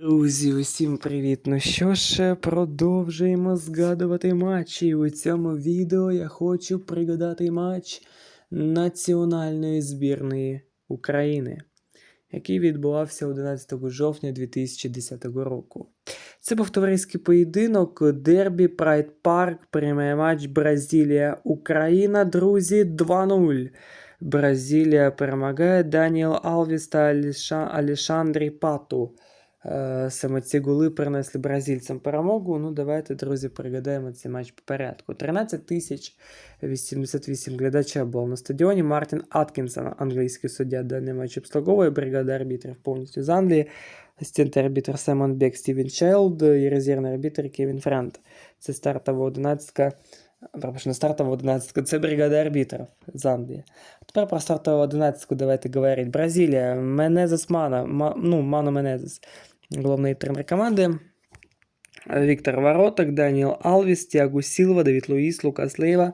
Друзі, усім привіт! Ну що ж, продовжуємо згадувати матчі. У цьому відео я хочу пригадати матч національної збірної України, який відбувався 11 жовтня 2010 року. Це був товариський поєдинок Дербі Прайд Парк, прямий матч Бразилія-Україна. Друзі, 2-0. Бразилія перемагає Даніел Алвіс та Алішандрі Пату. Е, Саме ці голи принесли бразильцям перемогу. Ну, давайте, друзі, пригадаємо цей матч по порядку. 13 тисяч 88 глядача було на стадіоні. Мартін Аткінсон, англійський суддя, даний матч обслуговує. Бригада арбітрів повністю з Англії. Асистентний арбітр Семон Бек, Стівен Чайлд і резервний арбітр Кевін Франт. Це стартова одинадцятка. Пропущена стартова одинадцятка. Це бригада арбітрів з Англії. Тепер про стартову одинадцятку давайте говорити. Бразилія, Менезес Мана, Ма- ну, Мано Менезес, головний тренер команди. Віктор Вороток, Даніел Алвіс, Тіагу Сілва, Давід Луїс, Лукас Лейва,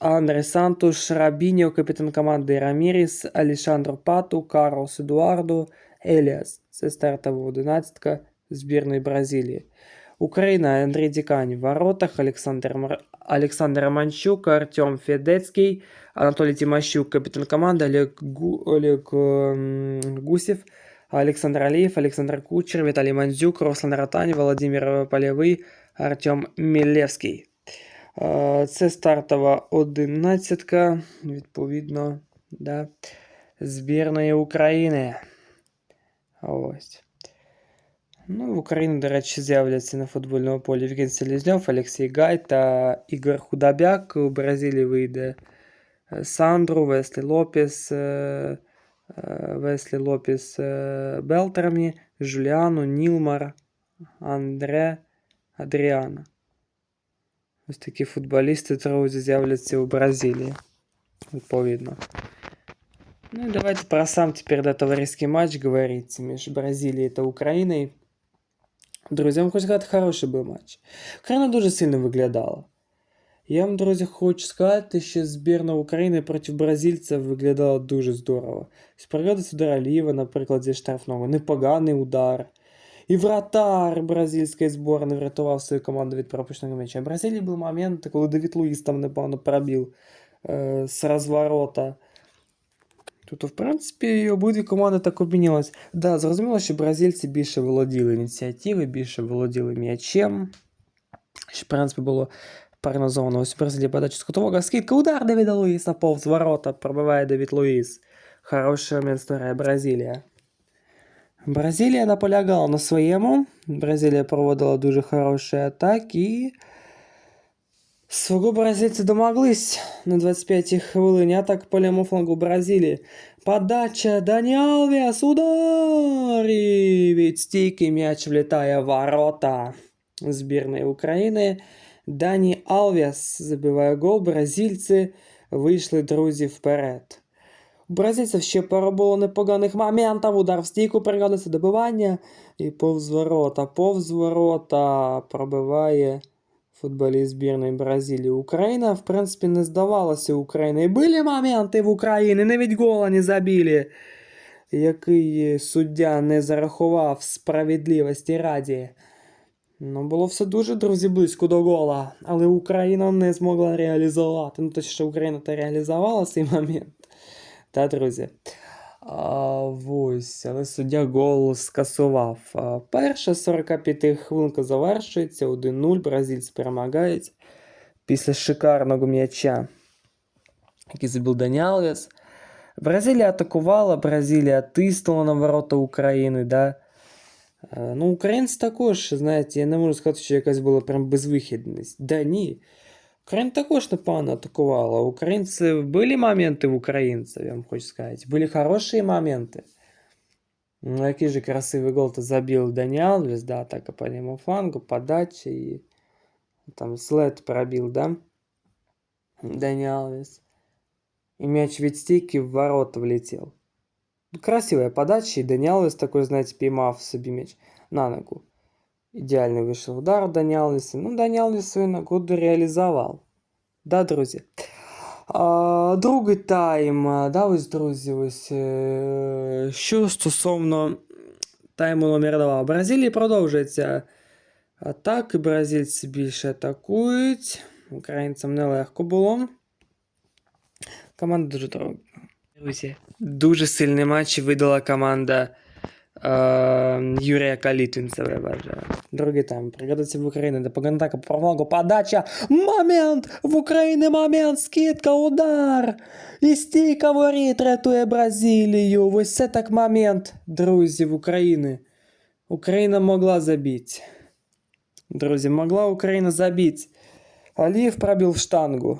Андре Сантуш, Рабіньо, капітан команди Раміріс, Алішандро Пату, Карлос Едуардо, Еліас. Це стартова одинадцятка збірної Бразилії. Україна, Андрій Дікань в воротах, Олександр, Мар... Олександр Романчук, Артем Федецький, Анатолій Тимощук, капітан команди, Олег, Гу... Олег ем, Гусєв, Олександр Алієв, Олександр Кучер, Віталій Мандзюк, Руслан Ротань, Володимир Полєвий, Артем Мілевський. Е, Це стартова одинадцятка, відповідно, да, збірної України. Ось. Ну, в Україні, до речі, з'являться на футбольному полі Євген Селезньов, Олексій Гай та Ігор Худобяк. У Бразилії вийде е, Сандру, Веслі Лопес, е, Веслі Лопес е, Белтрамі, Жуліану, Нілмар, Андре, Адріана. Ось такі футболісти друзі з'являться у Бразилії. Відповідно. Ну и давайте про сам теперь да, товариский матч говорить между Бразилией та Украиной. Друзі, я вам хочу сказати, хороший був матч. Україна дуже сильно виглядала. Я вам, друзі, хочу сказати, що збірна України проти бразильців виглядала дуже здорово. Споглядати удар Алієва, наприклад, зі штрафного, непоганий удар. І вратар бразильської збірної врятував свою команду від пропущеного м'яча. В Бразилії був момент, коли Давід Луїс там, напевно, пробив е, з розворота. Тобто, в принципі, обидві команди так обмінялись. Да, зрозуміло, що бразильці більше володіли ініціативи, більше володіли м'ячем. Що, в принципі, було прогнозовано. Ось у Бразилії подача з кутового. Скидка, удар Давіда Луїса повз ворота, пробиває Давід Луїс. Хороший момент Бразилія. Бразилія наполягала на своєму. Бразилія проводила дуже хороші атаки Свого бразильці домоглись на 25-й хвилині атак по лівому флангу Бразилії. Подача Дані Алвіас, удар! І м'яч влітає в ворота збірної України. Дані Алвіас забиває гол, бразильці вийшли, друзі, вперед. У бразильців ще пару було непоганих моментів, удар в стійку, перегадується добивання і повз ворота, повз ворота пробиває футболіст збірної Бразилії. Україна, в принципі, не здавалася Україною. Були моменти в Україні, навіть гола не забили, який суддя не зарахував справедливості раді. Ну, було все дуже, друзі, близько до гола, але Україна не змогла реалізувати. Ну, точніше, Україна та реалізувала цей момент. Та, друзі. А, ось, але суддя гол скасував. Перша 45 хвилинка завершується. 1-0. Бразильці перемагають після шикарного м'яча, який забив Даніалвес. Бразилія атакувала, Бразилія тиснула на ворота України. Да? Е, Ну, українці також, знаєте, я не можу сказати, що якась була прям безвихідність. Да ні. Україна також непогано атакувала. Українці були моменти в українців, я вам хочу сказати. Були хороші моменти. Ну, який же красивий гол то забил Дані Алвес, да, атака по левому флангу, подача и там след пробил, да, Дані Алвес. И мяч від стійки в ворота влетел. Красивая подача, и Дані Алвес такой, знаете, піймав собі м'яч на ногу. Ідеальний вийшов удар у Дані Алвеса. Ну, Дані Алвес свою нагоду реалізував. Да, друзі. А, другий тайм. а, Да, ось, друзі, ось. е, Що стосовно тайму номер 2. У Бразилії продовжується атаки. Бразильці більше атакують. Українцям нелегко було. Команда дуже дорога. Друзі, дуже сильний матч видала команда е, Юрія Калітвінцева. Другий тайм. Пригодиться в Україні. До Паганатака по флангу. Подача. Момент! В Україні момент. Скидка, удар. І стійка воріт рятує Бразилію. Ось це так момент, друзі, в Україні. Україна могла забити. Друзі, могла Україна забити. Алієв пробив штангу.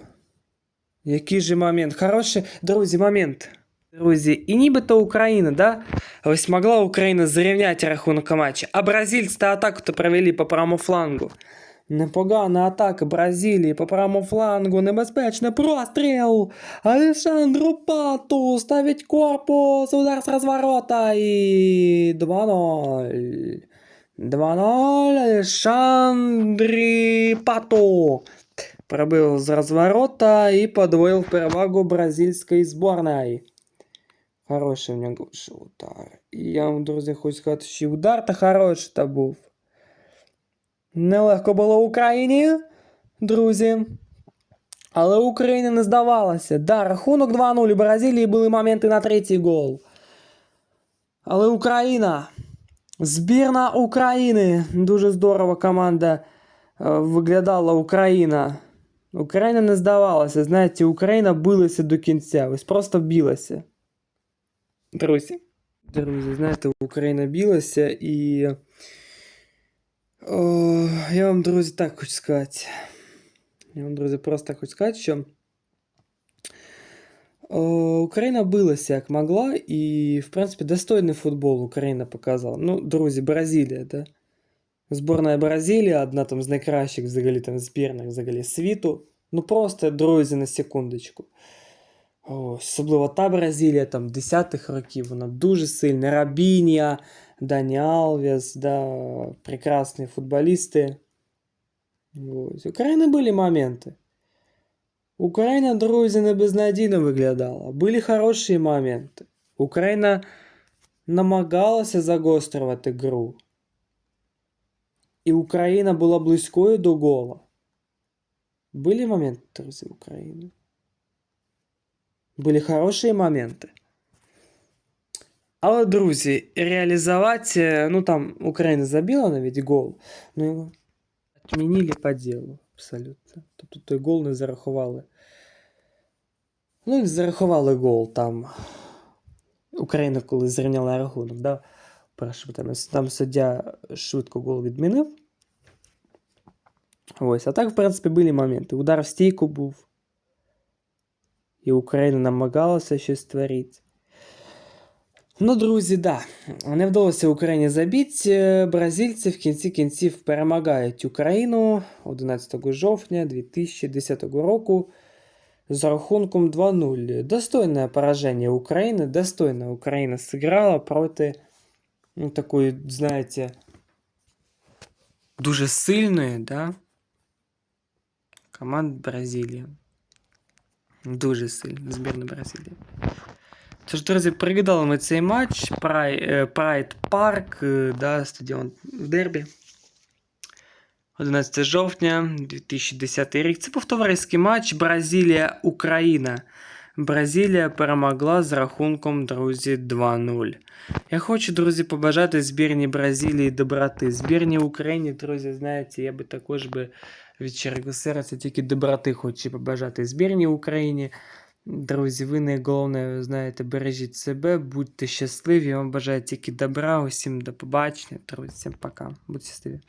Який же момент? Хороший, друзі, момент. Друзі, і нібито Україна, да? Ось могла Україна зрівняти рахунок матча. А бразильці та атаку то провели по правому флангу. Непогана атака Бразилії по правому флангу. Небезпечний простріл. Александру Пату ставить корпус. Удар з розворота. І 2-0. 2-0. Александрі Пату. Пробив з розворота і подвоїв перевагу бразильської зборної. Хороший в нього ж удар. І я вам, друзі, хочу сказати, що і удар та хороший та був. Нелегко було Україні, друзі. Але Україна не здавалася. Да, рахунок 2-0. У Бразилії були моменти на третій гол. Але Україна. Збірна України. Дуже здорово команда е, виглядала Україна. Україна не здавалася. Знаєте, Україна билася до кінця. Ось просто білася. Друзі. Друзі, знаєте, Україна білася і. О, я вам, друзі, так хочу сказати. Я вам, друзі, просто так хочу сказати, що о, Україна билася як могла, і, в принципі, достойний футбол Україна показала. Ну, друзі, Бразилія, да? Зборна Бразилія, одна там з найкращих взагалі там збірних взагалі світу. Ну просто, друзі, на секундочку. Ось, особливо та Бразилія там 10-х років, вона дуже сильна. Рабінія, Дані Алвес, да, прекрасні футболісти. Ось. У України були моменти. Україна, друзі, не безнадійно виглядала. Були хороші моменти. Україна намагалася загострювати гру. І Україна була близькою до гола. Були моменти, друзі, в Україні. Були хороші моменти. Але, друзі, реалізувати, ну там Україна забила навіть гол, ну його відмінили по ділу, абсолютно. Тобто той гол не зарахували. Ну, не зарахували гол там. Україна, коли зрівняла рахунок, да? Перше там, там суддя швидко гол відмінив. Ось, а так, в принципі, були моменти. Удар в стійку був. І Україна намагалася щось створити. Ну, друзі, да. Не вдалося Україні забити. Бразильці в кінці кінців перемагають Україну 11 жовтня 2010 року з рахунком 2-0. Достойне пораження України. Достойно Україна зіграла проти ну, такої, знаєте, дуже сильної, да? Команд Бразилії. Дуже сильно, збірна Бразилії. Тож, друзі, пригадали ми цей матч. Прайд Парк, да, стадіон в Дербі. 11 жовтня 2010 рік. Це був товариський матч Бразилія-Україна. Бразилія перемогла з рахунком, друзі, 2-0. Я хочу, друзі, побажати збірній Бразилії доброти. Збірній Україні, друзі, знаєте, я би також би від щирого серця тільки доброти хочу побажати збірній Україні. Друзі, ви найголовне, знаєте, бережіть себе, будьте щасливі. Я вам бажаю тільки добра, усім до побачення. Друзі, всім пока. Будьте щасливі.